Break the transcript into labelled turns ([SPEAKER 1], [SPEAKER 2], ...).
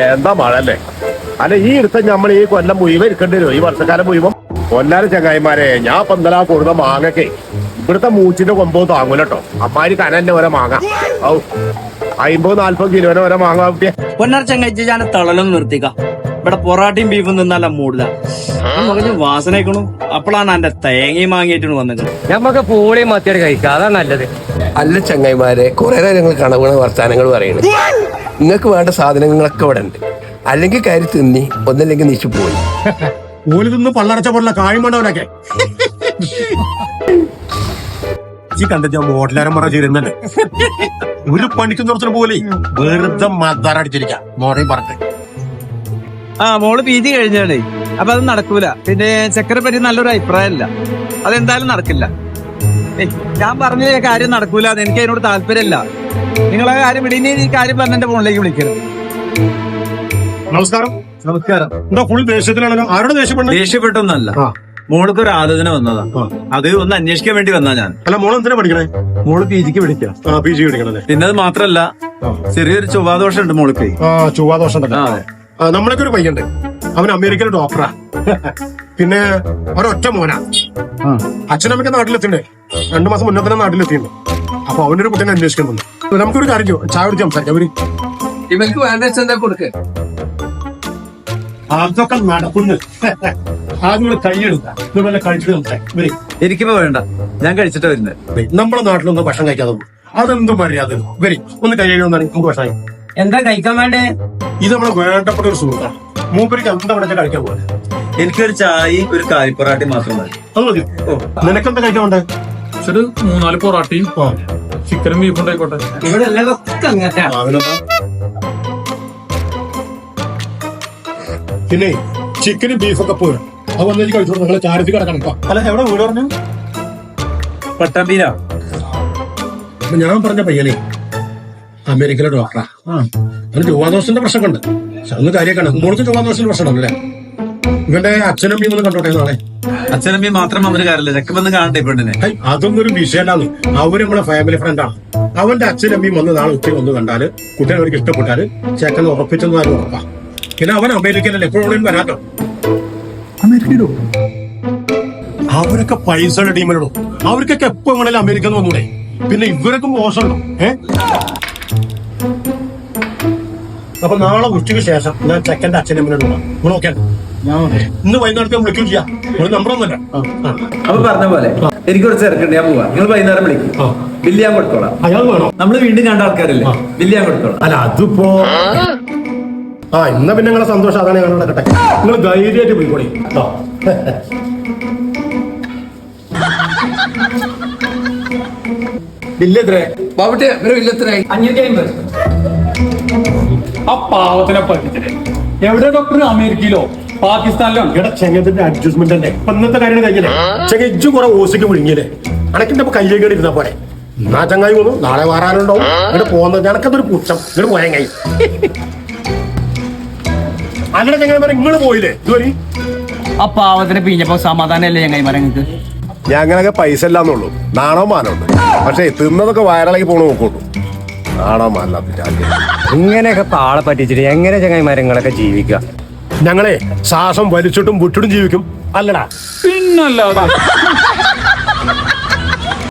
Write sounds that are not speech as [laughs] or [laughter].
[SPEAKER 1] എന്താ മഴ അല്ലേ അല്ല ഈ ഇടുത്ത നമ്മൾ ഈ കൊല്ലം മുഴുവൻ ഇരിക്കേണ്ടി വരും. ഈ വർഷക്കാലം മുഴുവൻ. കൊല്ലാല ചങ്ങായിമാരെ ഞാൻ ഇപ്പൊ ഇന്നലെ കൊടുത്ത മാങ്ങക്കെ ഇവിടുത്തെ മൂച്ചിന്റെ കൊമ്പോ താങ്ങൂല കേട്ടോ അമ്മാരി കനന്നെ വരെ മാങ്ങ. ഔ അമ്പത് നാല്പത് കിലോനെ വരെ മാങ്ങ
[SPEAKER 2] പൊന്നാർ ചങ്ങാഴ്ച ഞാൻ തളലും നിർത്തിക്ക. ഇവിടെ പൊറാട്ടയും ബീഫും നിന്നല്ല മൂടില്ല വാസനക്കണു അപ്പോഴാണ് എന്റെ തേങ്ങയും വാങ്ങിയിട്ട് വന്നത്.
[SPEAKER 3] ഞമ്മക്ക് പൂളിയും മത്തിയുടെ കഴിക്കാം. അതാ നല്ലത്.
[SPEAKER 4] അല്ല ചങ്ങായിമാരെ കുറെ നേരം കണവുകൾ കണവണ വർത്താനങ്ങൾ പറയുന്നത് നിങ്ങൾക്ക് വേണ്ട സാധനങ്ങളൊക്കെ ഇവിടെ ഉണ്ട്. അല്ലെങ്കിൽ കയറി തിന്നി ഒന്നല്ലെങ്കിൽ നീച്ചു പോയി.
[SPEAKER 1] ഓൽ തിന്ന് പള്ളടച്ച പോലുള്ള കാഴ്മണ്ടവനൊക്കെ ഈ കണ്ടിട്ട് മോഡലാരം പറഞ്ഞ ഒരു പണിക്ക് നിർത്തുന്ന പോലെ വെറുതെ മദ്ദാറടിച്ചിരിക്കാം മോറയും പറഞ്ഞിട്ട്
[SPEAKER 2] ആ മോൾ പി ജി കഴിഞ്ഞാണേ. അപ്പൊ അത് നടക്കൂല. പിന്നെ ചക്കരെ പറ്റി നല്ലൊരു അഭിപ്രായമല്ല. അതെന്തായാലും നടക്കില്ല. ഞാൻ പറഞ്ഞ കാര്യം നടക്കൂല എനിക്ക് അതിനോട് താല്പര്യമില്ല. നിങ്ങളെ കാര്യം ഇടീനി ഈ കാര്യം പറഞ്ഞ എന്റെ ഫോണിലേക്ക് വിളിക്കരുത്.
[SPEAKER 1] നമസ്കാരം.
[SPEAKER 2] നമസ്കാരം.
[SPEAKER 1] എന്താ ഫുൾ ദേഷ്യത്തിലാണല്ലോ? ആരോട് ദേഷ്യപ്പെട്ടു
[SPEAKER 2] ദേഷ്യപ്പെട്ടൊന്നല്ല.
[SPEAKER 1] ആ.
[SPEAKER 2] മോൾക്ക് ഒരു ആലോചന വന്നതാ.
[SPEAKER 1] ആ.
[SPEAKER 2] അത് ഒന്ന് അന്വേഷിക്കാൻ വേണ്ടി വന്നാ ഞാൻ.
[SPEAKER 1] അല്ല മോൾ എന്തിനാ പഠിക്കണേ?
[SPEAKER 2] മോൾ പി ജിക്ക് വിളിക്കാം
[SPEAKER 1] ആ പി ജി പഠിക്കണല്ലേ?
[SPEAKER 2] പിന്നെ അത് മാത്രല്ല ചെറിയൊരു ചൊവ്വാദോഷം ഉണ്ട് മോൾക്ക്.
[SPEAKER 1] ആ ചൊവ്വാദോഷം ഉണ്ടല്ലോ
[SPEAKER 2] ആ, അതെ.
[SPEAKER 1] ആ, നമ്മളൊക്കെ ഒരു പയ്യുണ്ട്. അവൻ അമേരിക്കയിലെ ഡോക്ടറാ പിന്നെ ഒരൊറ്റ മോനാ. അച്ഛനമ്മയ്ക്ക് നാട്ടിലെത്തിണ്ടേ രണ്ടു മാസം മുന്നേ തന്നെ നാട്ടിലെത്തിയുണ്ട് അപ്പൊ അവനൊരു കുട്ടീനെ അന്വേഷിക്കുന്നുണ്ട് വന്നു. നമുക്കൊരു കാര്യം ചായ കുടിച്ച് സംസാരിക്കാം അവർ
[SPEAKER 4] ഇവർക്ക് വേണ്ട എന്താ കൊടുക്ക?
[SPEAKER 1] അതൊക്കെ നടക്കുന്നു ആദ്യം [laughs] കൈയെടുക്കാം ഇതുപോലെ കഴിച്ചിട്ട് സംസാരിക്കാം വരി.
[SPEAKER 2] എനിക്കിപ്പോ വേണ്ട. ഞാൻ കഴിച്ചിട്ട് വരുന്നത്
[SPEAKER 1] വരി. നമ്മുടെ നാട്ടിലൊന്നും ഭക്ഷണം കഴിക്കാതെ അതെന്തും മര്യാദ വരി. ഒന്ന് കൈ നമുക്ക് ഭക്ഷണം
[SPEAKER 3] എന്താ കഴിക്കാൻ വേണ്ടേ?
[SPEAKER 1] ഇത് നമ്മളെ വേണ്ടപ്പെട്ട ഒരു സുഹൃത്താണ് മൂപ്പരിക്ക് എന്താ വിളിച്ചാൽ കഴിക്കാൻ പോലെ
[SPEAKER 2] എനിക്കൊരു ചായ ഒരു കാലിപ്പൊറാട്ടി മാത്രം മതി.
[SPEAKER 1] അത് മതി. നിനക്കെന്താ കഴിക്കാൻ വേണ്ടേ?
[SPEAKER 5] ഒരു മൂന്നാൽ പൊറാട്ടയും ചിക്കനും ബീഫും ഉണ്ടായിക്കോട്ടെ.
[SPEAKER 3] ഇവിടെ
[SPEAKER 1] പിന്നെ ചിക്കനും ബീഫൊക്കെ പോരും. അത് വന്നു കഴിച്ചോളൂ. നിങ്ങളെ ചാരത്തിൽ കിടക്കണം കേട്ടോ. അല്ല എവിടെ വീട് പറഞ്ഞു?
[SPEAKER 2] പട്ടാമ്പീര
[SPEAKER 1] അപ്പൊ ഞാൻ പറഞ്ഞ പയ്യനെ അമേരിക്കയിലെ ഡോക്ടറാ അവന് ചൊവ്വാദോഷത്തിന്റെ പ്രശ്നമൊക്കെ ഉണ്ട്. പക്ഷെ അന്ന് കാര്യമൊക്കെയാണ് മോൾക്ക് ചൊവ്വാദോഷത്തിന്റെ പ്രശ്നം ഉണ്ടല്ലേ ഇവന്റെ അച്ഛനും അമ്മയും ഒന്ന് കണ്ടോട്ടെ നാളെ?
[SPEAKER 2] അച്ഛനമ്മയും മാത്രം വന്നൊരു കാര്യമില്ല. ചെക്കമെന്ന് കാണട്ടെ പെണ്ണിനെ.
[SPEAKER 1] ഹൈ, അതൊന്നും ഒരു വിഷയല്ലാന്ന്. അവർ നമ്മളെ ഫാമിലി ഫ്രണ്ടാണ് അവന്റെ അച്ഛനും അമ്മയും വന്ന് നാളെ ഉച്ചയ്ക്ക് വന്ന് കണ്ടാൽ കുട്ടിയെ അവർക്ക് ഇഷ്ടപ്പെട്ടാൽ ചേക്കൻ ഉറപ്പിച്ചെന്ന് ആരും ഉറപ്പാ. പിന്നെ അവൻ അമേരിക്കയിലല്ലേ? എപ്പോഴും വരാട്ടോ. അമേരിക്കയിലോ? അവരൊക്കെ പൈസയുടെ ടീമിലുള്ളൂ അവർക്കൊക്കെ എപ്പോ വേണേലും അമേരിക്ക വന്നൂടെ? പിന്നെ ഇവരൊക്കെ മോശമുണ്ടോ ഏ? അപ്പൊ നാളെ ഉച്ചയ്ക്ക് ശേഷം ഞാൻ ചെക്കന്റെ അച്ഛനും അമ്മയോട് നിങ്ങൾ ഓക്കെ ഇന്ന് വൈകുന്നേരത്തെ വിളിക്കും ചെയ്യാം. ഒരു നമ്പറൊന്നുമല്ല ആ.
[SPEAKER 2] അപ്പൊ പറഞ്ഞ പോലെ എനിക്ക് കുറച്ച് തിരക്കുണ്ട് ഞാൻ പോവാ. നിങ്ങൾ വൈകുന്നേരം വിളിക്കും. ബില്ല് ഞാൻ കൊടുത്തോളാം.
[SPEAKER 1] അയാൾ വേണോ?
[SPEAKER 2] നമ്മൾ വീണ്ടും കണ്ട ആൾക്കാരല്ലേ? ബില്ല് ഞാൻ കൊടുത്തോളാം.
[SPEAKER 1] അല്ല അതിപ്പോ ആ ഇന്ന പിന്നെ നിങ്ങളെ സന്തോഷം. അതാണ് ഞങ്ങൾ നടക്കട്ടെ. നിങ്ങൾ ധൈര്യമായിട്ട് പോയിക്കോളി. കേട്ടോ
[SPEAKER 4] എത്രയായി എത്ര ബാബട്ടെ ഒരു ഇല്ലത്രയായി
[SPEAKER 3] അഞ്ഞൂറ്റി അമ്പത്.
[SPEAKER 5] ആ പാവത്തിനെ പഠിച്ചത് എവിടെ ഡോക്ടർ അമേരിക്കയിലോ പാകിസ്ഥാനിലോ?
[SPEAKER 1] ഇവിടെ ചെങ്ങത്തിന്റെ അഡ്ജസ്റ്റ്മെന്റ് അല്ലേ? ഇപ്പൊ ഇന്നത്തെ കാര്യം കഴിഞ്ഞില്ലേ ചെങ്ങ ഇജ്ജു കുറെ ഓസിക്ക് വിഴുങ്ങിയില്ലേ? അനക്കിന്റെ കയ്യിലേക്ക് ഇരുന്ന പോലെ എന്നാ ചങ്ങായി പോന്നു നാളെ വാറാനുണ്ടാവും. ഇവിടെ പോകുന്നത് ഞാനൊക്കെ പുച്ഛം. ഇവിടെ പോയങ്ങായി? കൈ അങ്ങനെ ചങ്ങായിമാരെ ഇങ്ങൾ പോയില്ലേ? ഇതുവരെ?
[SPEAKER 3] ആ പാവത്തിനെ പിഞ്ഞപ്പോ സമാധാനല്ലേ ഞങ്ങൾ ഞാൻ
[SPEAKER 1] അങ്ങനെ പൈസ ഇല്ലാന്നുള്ളൂ. നാണോ മാനുണ്ട് പക്ഷേ തിന്നതൊക്കെ വയറിളക്കി പോണ നോക്കൂട്ടു നാണോ മാനില്ലാത്ത
[SPEAKER 3] ഇങ്ങനെയൊക്കെ പാളെ പറ്റിച്ചിട്ട് എങ്ങനെ ചങ്ങായിമാരങ്ങളൊക്കെ ജീവിക്കുക?
[SPEAKER 1] ഞങ്ങളെ ശ്വാസം വലിച്ചിട്ടും വിട്ടിട്ടും ജീവിക്കും. അല്ലടാ.
[SPEAKER 5] പിന്നല്ലാതെ.